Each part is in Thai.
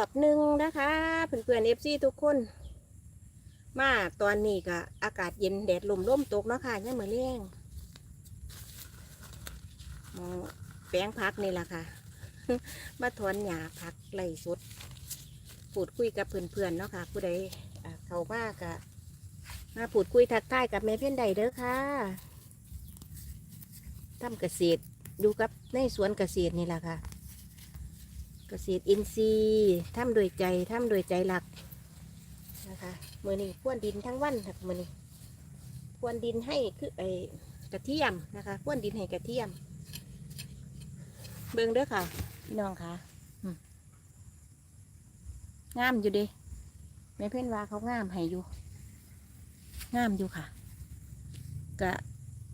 อบหนึ่งนะคะเพื่อนๆเอฟซีทุกคน มาตอนนี้ก็อากาศเย็นแดดลมล่มตกเนาะค่ะยังเหมือนเลี้ยงมองแป้งพักนี่แหละค่ะ มาถอนหญ้าพักไล่สดพูดคุยกับเพื่อนๆเนาะค่ะ ผู้ใดเขามากะมาพูดคุยทักทายกับแม่เพี้ยนใดเด้อค่ะทำเกษตรอยู่กับในสวนเกษตรนี่แหละค่ะ เกษตรอินทรีย์ทำโดยใจทำโดยใจหลักนะคะมือนี้พ่วนดินทั้งวันค่ะมือนี้พ่วนดินให้คือไอกระเทียมนะคะพ่วนดินให้กระเทียม เบิ่งเด้อค่ะพี่น้องค่ะงามอยู่เดิแม่เพื่อนว่าเขางามให้อยู่งามอยู่ค่ะกะ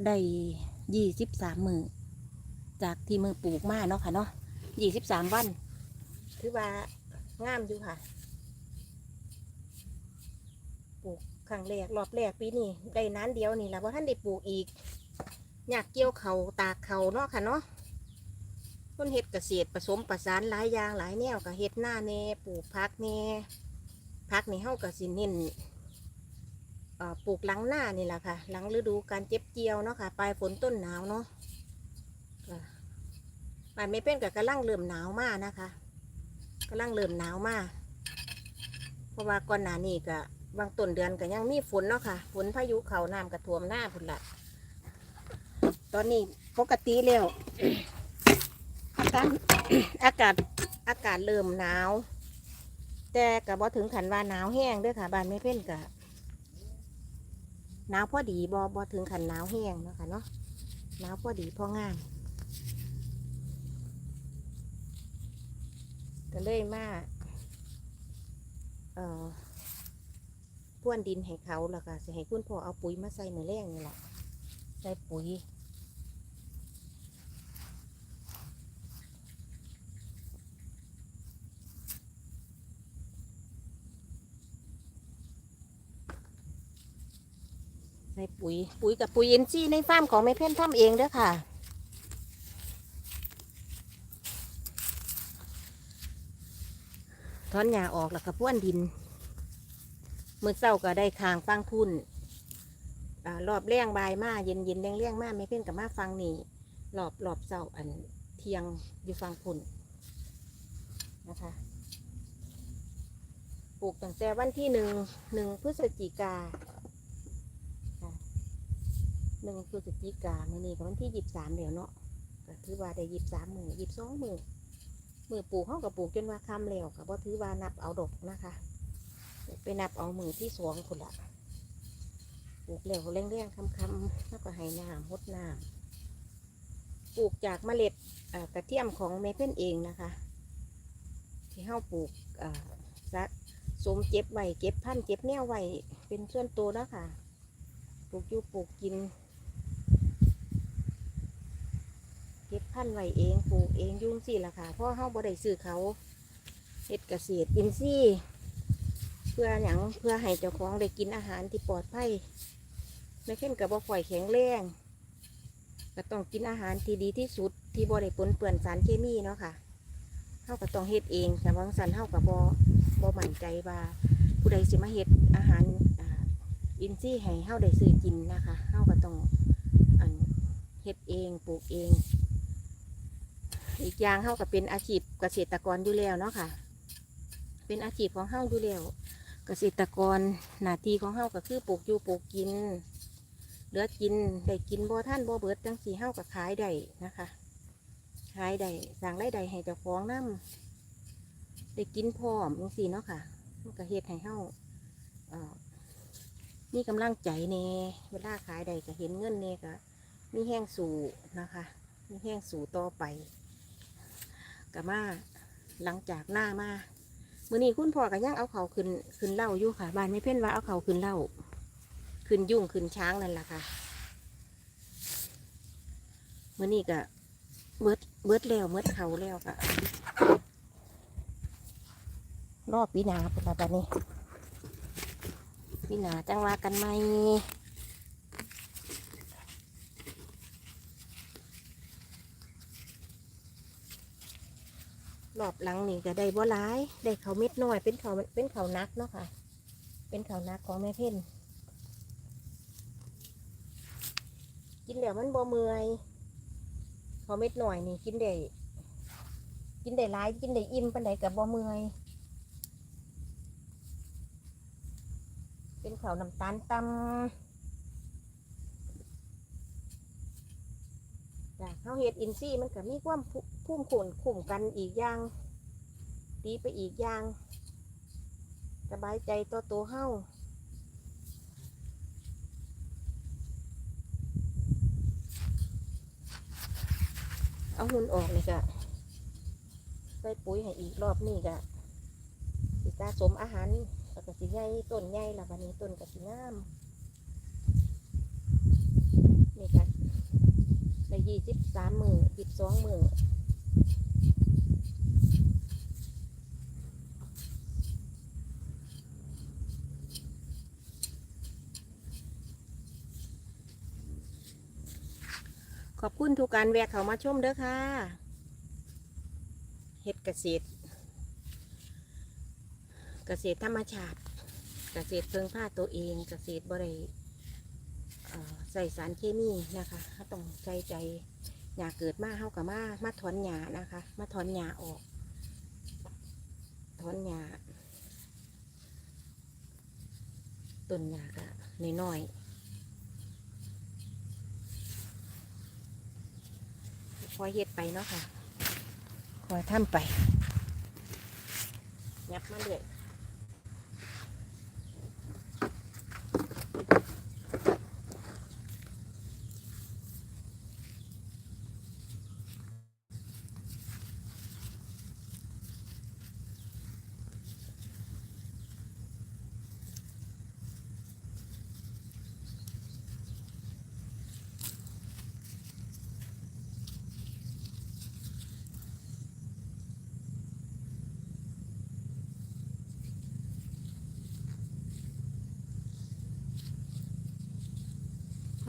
ได้ยี่สิบสามมือจากที่มือปลูกมาเนาะค่ะเนาะยี่สิบสามวัน ถือว่างามอยู่ค่ะ ปลูกครั้งแรกรอบแรกปีนี้ได้นั้นเดียวนี่แหละว่าท่านได้ปลูกอีก อยากเกี่ยวเขาตากเขาเนาะค่ะเนาะต้นเห็ดเกษตรผสมประสานหลายอย่างหลายแนวกับเห็ดหน้าเน่ปลูกพักเน่พักนี่เฮากับสิเน้นปลูกหลังหน้านี่แหละค่ะ หลังฤดูการเจ็บเกี่ยวเนาะค่ะ ปลายฝนต้นหนาวเนาะมันไม่เป็นกับกำลังเริ่มหนาวมากนะคะ กำลังเริ่มหนาวมากเพราะว่าก่อนหน้านี้ก็บางต้นเดือนก็ยังมีฝนเนาะค่ะ ฝนพายุเขาน้ำกระท่วมหน้าพุ่นละตอนนี้ปกติแล้วอากาศอากาศอากาศเริ่มหนาว แต่ก็บ่ถึงขันว่าหนาวแห้งด้วยค่ะ บ้านไม่เพ่นกะหนาวพอดีบ่บ่ถึงขันหนาวแห้งเนาะค่ะเนาะหนาวพอดีพองาม ก็เลยมาเอ่อพ่วนดินให้เขาแล้วก็จะให้คุณพ่อเอาปุ๋ยมาใส่เนื้อแรงนี่แหละใส่ปุ๋ยใส่ปุ๋ย ปุ๋ยกับปุ๋ยเอินทรีในฟาร์มของแม่เพ่นทำเองเด้อค่ะ ถอนหญ้าออกแล้วก็พ่วนดินเมื่อเศร้าก็ได้คางฟังคุณอ่ารอบแรงบายมาเย็นเย็นแรงแรงมาไม่เพ่นกับมาฟังนี่รอบรอบเศร้าอันเทียงอยู่ฟังคุณนนะคะ ปลูกตั้งแต่วันที่หนึ่งหนึ่งพฤศจิกาหนึ่งพฤศจิกาเมื่อนี้ก็วันที่ยี่สิบสามเดี๋ยวเนาะก็ถือว่าได้ยี่สิบสามมือยี่สิบสองมือ มือปลูกเขากับปลูกจนว่าคำแล้วกับว่าถือว่านับเอาดอกนะคะ ไปนับเอามือที่สองคนละปลูกแล้วเร่งๆคำๆแล้วก็ให้น้ำหดน้ำปลูกจากเมล็ดกระเทียมของเมเปิลเองนะคะ ที่เขาปลูกอ่าสักสมเจ็บไว้เก็บพันเก็บแนวไว้เป็นส่วนตัวนะคะปลูกอยู่ปลูกกิน เก็บพันธุ์ไว้เองปลูกเองยุ่งสิล่ะค่ะเพราะเฮาบ่ได้ซื้อเขาเฮ็ดเกษตรอินทรีย์เพื่อหยังเพื่อให้เจ้าของได้กินอาหารที่ปลอดภัยไม่เข้มกับบ่ฝ่อยแข็งแรงก็ต้องกินอาหารที่ดีที่สุดที่บ่ได้ปนเปื้อนสารเคมีเนาะค่ะเฮาก็ต้องเฮ็ดเองแต่บางสันเฮากับบ่บ่มั่นใจว่าผู้ใดสิมาเฮ็ดอาหารอินทรีย์ให้เฮาได้ซื้อกินนะคะเฮาก็ต้องอันเฮ็ดเองปลูกเอง อีกอย่างเขาก็เป็นอาชีพเกษตรกรอยู่แล้วเนาะค่ะ เป็นอาชีพของเฮาอยู่แล้วเกษตรกรหน้าที่ของเฮาก็คือปลูกอยู่ปลูกกินเหลือกินได้กินบ่ท่านบ่เบิดจังสีเฮาก็ขายได้นะคะขายได้สร้างรายได้ให้เจ้าของนำได้กินพร้อมจังสีเนาะค่ะมันก็เฮ็ดให้เฮาเอ่อมีกำลังใจเน่เวลาขายได้ก็เห็นเงินเน่ก็มีแห้งสู่นะคะ มีแห้งสู่ต่อไป กับมาหลังจากหน้ามามื่อนี้คุณพ่อก็ยังเอาเขาขึ้นขึ้นเหล่าอยู่ค่ะบ้านไม่เพ่นว่าเอาเขาขึ้นเหล่าขึ้นยุ่งขึ้นช้างนั่นแหละค่ะมื่อนี้ก็เบิดเบิดแล้วเบิดเขาแล้วค่ะรอบปีนาเป็นแบบนี้ปีนาจังว่ากันไหม รอบหลังนี่ก็ได้บ่หลายได้เขาเม็ดน้อย เป็นเขาเป็นเขานักเนาะค่ะ เป็นเขานักของแม่เพ่นกินแล้วมันบ่เมื่อยเขาเม็ดหน้อยนี่กินได้กินได้หลายกินได้อิ่มปานใดกับบ่เมื่อยเป็นเขาน้ำตาลตำจ้ะ เขาเฮ็ดอินซี่มันก็มีความพุ่มขุนขุ่มกันอีกอย่าง ดีไปอีกอย่างสบายใจตัวโตวเฮาเอาหุ่นออกนี่ก็ใส่ปุ๋ยให้อีกรอบนี่ก็สิสะสมอาหารแล้วก็สิใหญ่ต้นใหญ่ละวันนี้ต้นก็สิงามนี่ก็ได้ ยี่สิบสามมือสิบสองมือขอบคุณทุกการแวะเขามาชมเด้อค่ะเฮ็ดเกษตร เกษตรธรรมชาติ เกษตรเพิ่งผ้าตัวเอง เกษตรบริ ใส่สารเคมีนะคะเราต้องใจใจหญ้าเกิดมาเฮากับมามาถอนหญ้านะคะ มาถอนหญ้าออก ถอนหญ้าต้นหญ้าก็น้อยๆคอยเฮ็ดไปเนาะค่ะคอยทำไปยับมาเรื่อย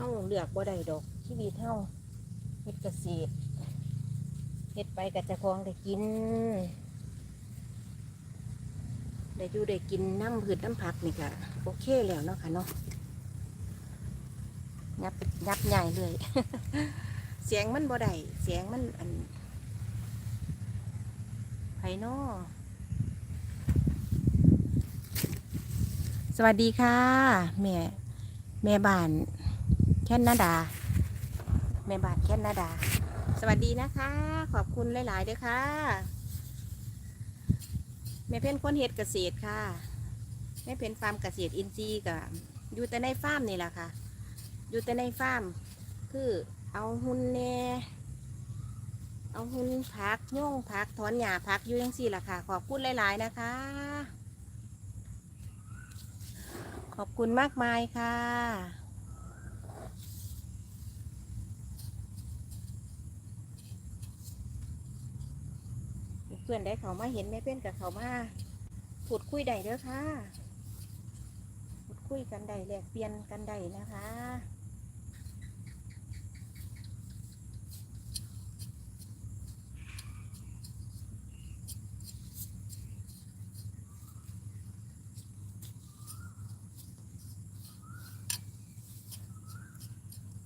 าเลือกบ่ได้ดอกชีวิตเฮาเฮ็ดเกษตรเฮ็ดไปกับจะคองได้กินได้อยู่ได้กินน้ำพืชน้ำผักนี่ก็โอเคแล้วเนาะค่ะเนาะยับยับใหญ่เลยเสียงมันบ่ได้เสียงมันอันไผนอสวัสดีค่ะ แม่ แม่บ้าน นาดา แม่บานแค่นาดา สวัสดีนะคะ ขอบคุณหลายๆเด้อค่ะ แม่เพ่นคนเฮ็ดเกษตรค่ะ แม่เพ่นฟาร์มเกษตรอินทรีย์กับอยู่แต่ในฟาร์มนี่แหละค่ะ อยู่แต่ในฟาร์ม คือเอาหุ่นแน่เอาหุ่นพักโย่งพักถอนหญ้าพักอยู่ยังสี่ล่ะค่ะ ขอบคุณหลาย ๆ นะคะ ขอบคุณมากมายค่ะ เพื่อนได้เขามาเห็นแม่เพื่อนกับเขามาพูดคุยได้เด้อค่ะพูดคุยกันได้แลกเปลี่ยนกันได้นะคะ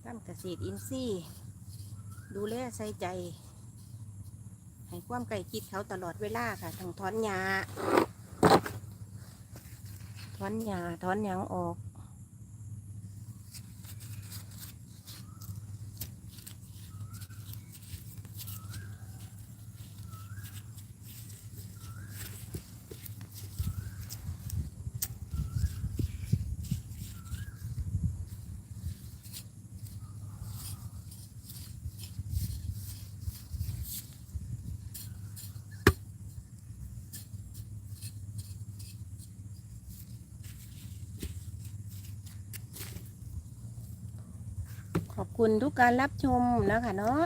ทำเกษตรอินทรีย์ดูแลใส่ใจ ให้ความใกล้คิดเขาตลอดเวลาค่ะทั้งถอนหญ้าถอนหญ้าถอนหยังออก คุณทุกการรับชมนะคะเนาะ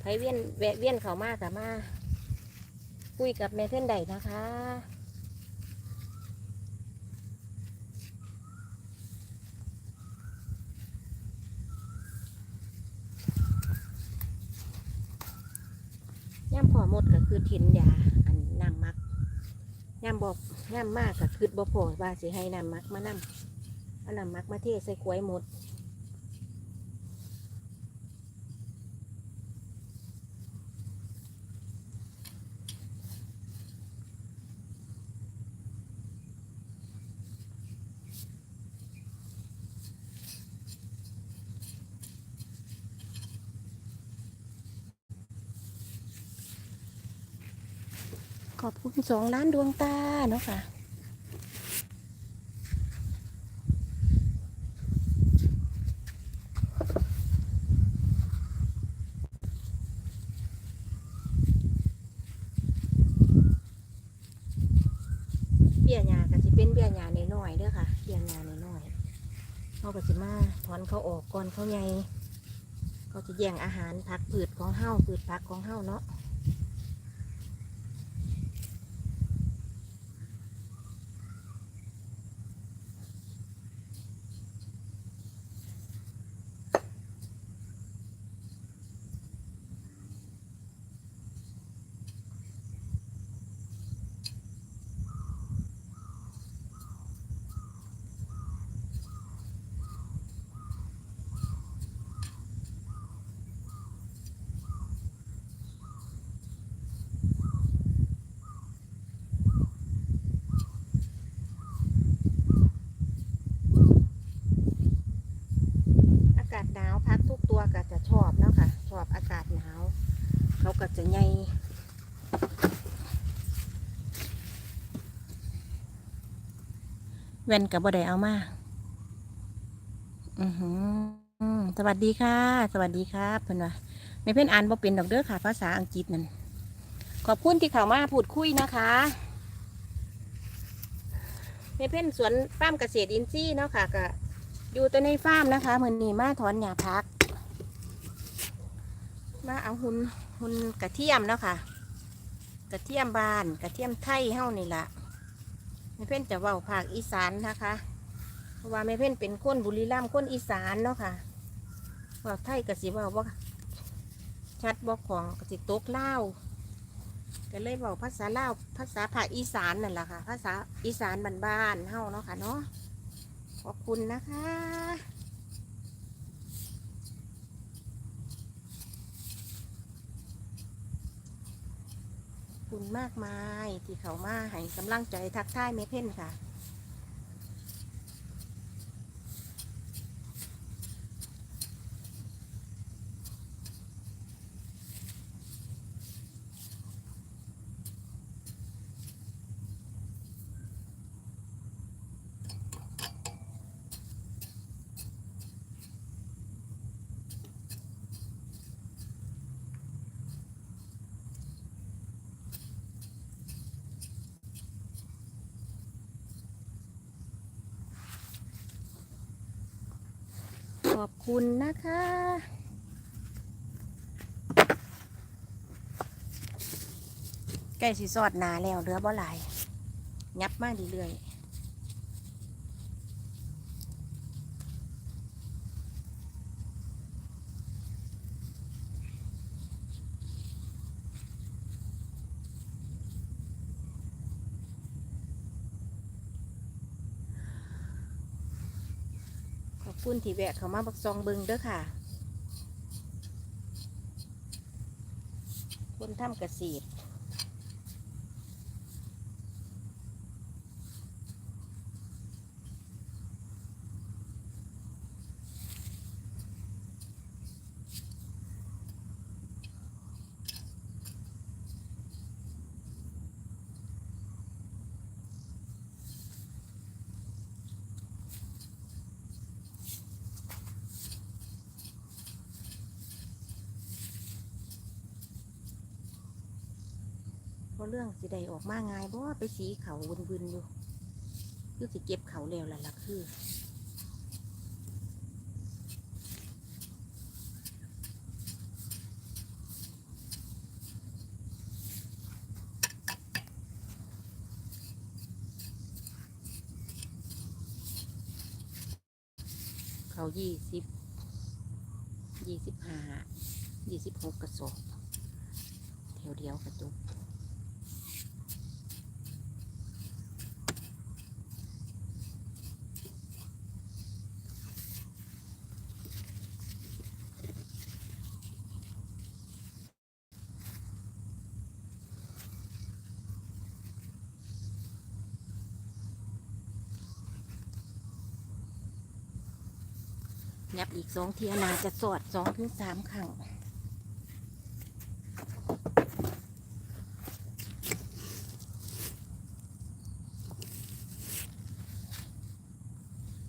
ไทยเวียนแวะเวียนเขามากกับมาคุยกับแม่เส้นใดนะคะย่ำขอหมดก็คือเห็นยาอันน้ำมักย่ำบอกย่ำมากก็คือบ่พอว่าสิให้น้ำมักมานำ เอาน้ำมักมาเทใส่กล้วยหมด ขอบคุณสองล้านดวงตาเนาะค่ะ เบี้ยหญ้าก็สิเป็นเบี้ยหญ้าน้ เพียงงาน้อยๆเขาก็สิมาถอนเขาออกก่อนเขาใหญ่เขาจะแย่งอาหารผักผืดของเห่าผืดผักของเห่าเนาะ ก็จะชอบเนาะค่ะ ชอบอากาศหนาว เขาก็จะใหญ่แว่นกับบ่ได้เอามา อือหือสวัสดีค่ะ สวัสดีครับเพื่อนว่าไม่เพื่อนอ่านบ่เป็นดอกเด้อค่ะ ภาษาอังกฤษนั่น ขอบคุณที่เข้ามาพูดคุยนะคะในเพื่อนสวนฟาร์มเกษตรอินทรีย์เนาะค่ะก็อยู่แต่ในฟาร์มนะคะเหมือนนี่มาถอนหญ้าพัก มาเอาหุนหุนกระเทียมเนาะค่ะ กระเทียมบานกระเทียมไทยเฮ้านี่ละแม่เพ่นจะว้าภาคอีสานนะคะเพราะว่าแม่เพ่นเป็นคนบุรีรัมย์คนอีสานเนาะค่ะว่าไทยกระสิเว่าบ่าชัดบอกของกระสิตกเล่าก็เลยว้าภาษาเล่าภาษาภาคอีสานนั่นแหละค่ะ ภาษาอีสานบ้านๆเฮ้าเนาะค่ะเนาะขอบคุณนะคะ ขอบ คุณมากมาย ที่เขามาให้กำลังใจทักทายแม่เพ่นค่ะ คุณนะคะ ใกล้สีสอดนาแล้วเรือบ่หลาย ยับมากเรื่อยๆ คุณที่แวะเขามาบักซองเบิงเด้อค่ะ คนทำเกษตร เราะเรื่องสิได้ออกมาง่ายเพราะว่ไปสีเขาบึนๆอยู่คือสิเก็บเขาแล้วล่ะล่ะคือเขายี่สิบ ยี่สิบห้า ยี่สิบหกกระสอบแถวเดียวกระจุก อีกสองเทียนาจะสอดสองถึงสามครั้ง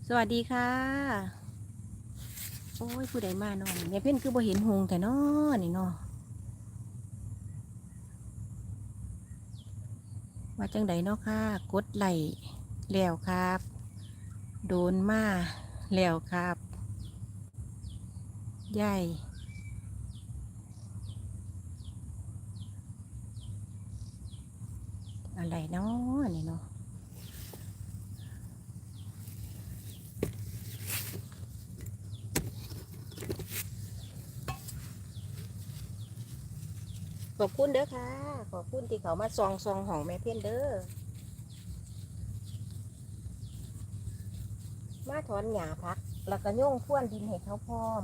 สวัสดีค่ะ โอ้ยผู้ใดมาเนอนแม่เพื่อนคือบ่เห็นหงแต่นอนี่เนอว่าจังใดเนาะค่ะ กดไหลแล้วครับ โดนมาแล้วครับ ยายอะไรเนาะนี่เนาะขอบคุณเด้อค่ะ ขอบคุณที่เขามาซองซองของแม่เพี้ยนเด้อ มาถอนหญ้าพัก แล้วก็โย่งพ่วนดินให้เขาพร้อม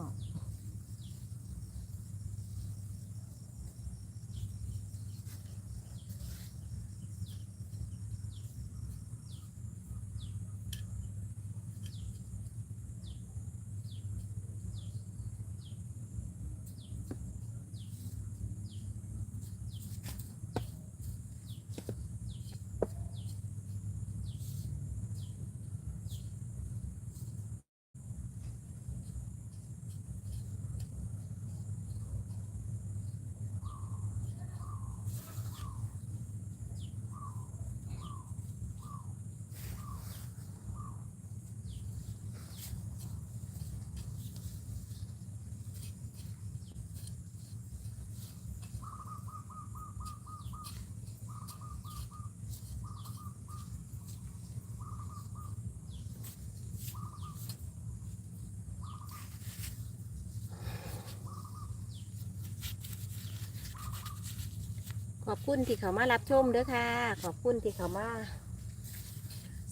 อบคุณที่เขามารับชมเด้อค่ะ ขอบคุณที่เขามา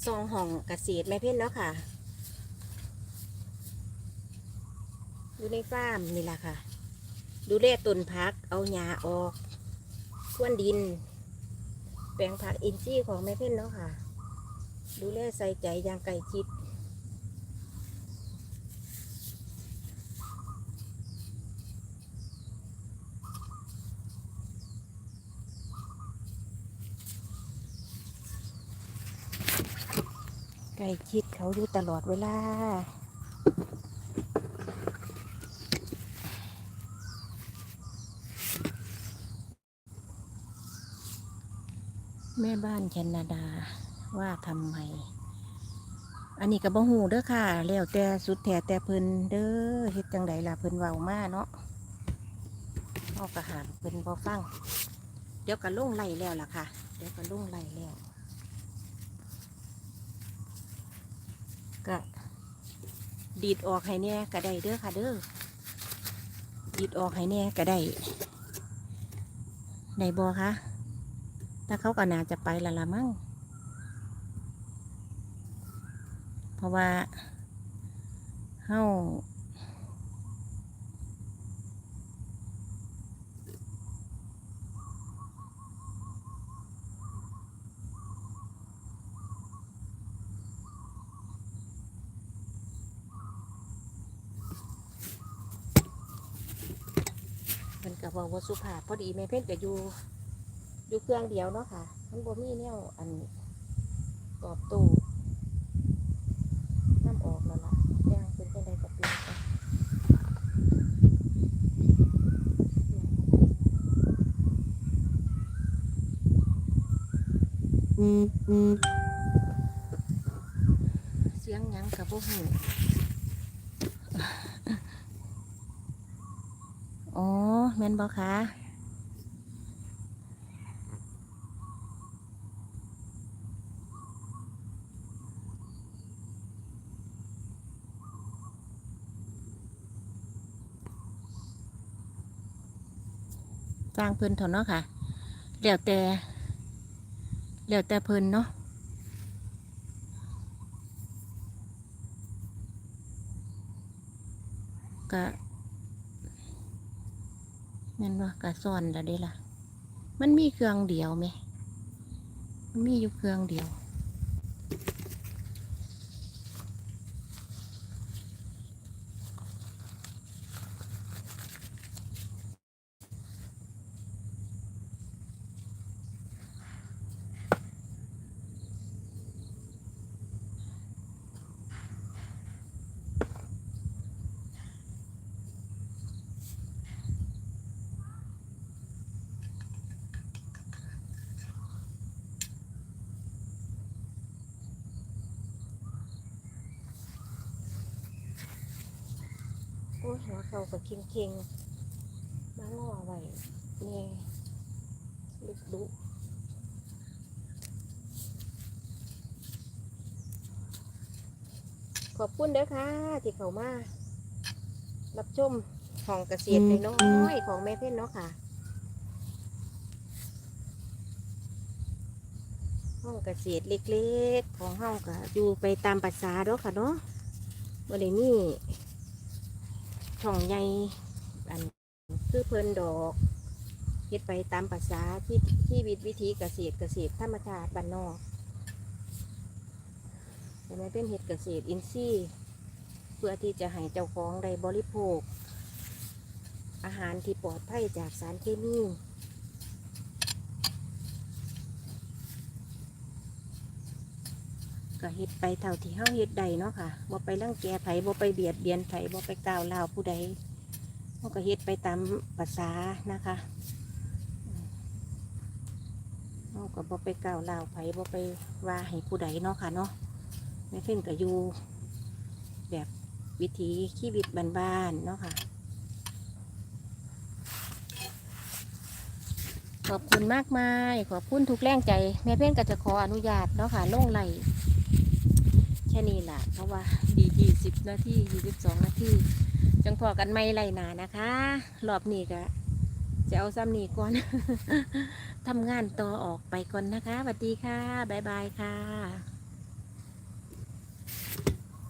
ซองห้องเกษตรแม่เพ่นเนาะค่ะ อยู่ในฟาร์มนี่แหละค่ะ ดูแลต้นพักเอาหญ้าออกข้วนดิน แปลงผักอินทรีย์ของแม่เพ่นเนาะค่ะ ดูแลใส่ใจอย่างไก่ชิด ใกล้ชิดเขาอยู่ตลอดเวลาแม่บ้านแคนาดาว่าทำไม อันนี้ก็บ่หูเด้อค่ะ แล้วแต่สุดแท้แต่เพิ่นเด้อเฮ็ดจังใดล่ะเพิ่นเว้ามาเนาะเอากระหามเพิ่นบ่ฟัง เดี๋ยวก็ลงไหลแล้วล่ะค่ะ เดี๋ยวก็ลงไหลแล้ว ก็ดีดออกให้แน่ก็ได้เด้อค่ะเด้อดีดออกให้แน่ก็ได้ในบอคะถ้าเขาก็น่าจะไปละละมั้งเพราะว่าเฮา มันกับว่าว่าสุภาพพอดีแม่เพ่นก็อยู่อยู่เครื่องเดียวเนาะค่ะ มันบ่มีแนวอันตอบโต้น้ำออกแล้วล่ะแดงเป็นจังไดกับเปลี่ยนไปเสียงหยังกับบ่หูอ๋อแม่ นบ่คะฟังเพิ่นเถอะเนาะค่ะแล้วแต่แล้วแต่เพิ่นเนาะก็แม่นว่ากะ ซ่อนแล้วเด้ล่ะ มันมีเครื่องเดียวไหมมันมีอยู่เครื่องเดียว โอ้หัวเขากับเค็งเค็งๆมาล่อไว้นี่ลุกดุขอบคุณเด้อค่ะ ที่เขามา รับชมของเกษตรน้อยของแม่เพ่นเนาะค่ะห้องเกษตรเล็กๆ ของห้องก็อยู่ไปตามภาษาเนาะค่ะเนาะวันนี้ ช่องใหญ่อันคือเพลินดอกเฮ็ดไปตามภาษาที่ที่วิวิธีเกษตรเกษตรธรรมชาติบ้านนอกแต่ไม่เป็นเห็ดเกษตรอินทรีย์เพื่อที่จะให้เจ้าของได้บริโภค อาหารที่ปลอดภัยจากสารเคมี ก็เฮ็ดไปเท่าที่เฮาเฮ็ดได้เนาะค่ะบ่ไปรังแกไผบ่ไปเบียดเบียนไผบ่ไปกล่าวลาวผู้ใดเฮาก็เฮ็ดไปตามภาษานะคะเฮาก็บ่ไปกล่าวลาวไผบ่ไปว่าให้ผู้ใดเนาะค่ะเนาะแม่เพิ่นก็อยู่แบบวิถีชีวิตบ้านๆเนาะค่ะขอบคุณมากมาย ขอบคุณทุกแรงใจ แม่เพ่นก็จะขออนุญาตเนาะค่ะลงไหล แค่นี้แหละเพราะว่าดียี่สิบนาทียี่สิบสองนาทีจังพอกันไม่ไรหนานะคะรอบนี้ก็จะเอาซ้ำนี้ก่อน ทำงานต่อออกไปก่อนนะคะสวัสดีค่ะ บ๊ายบายค่ะ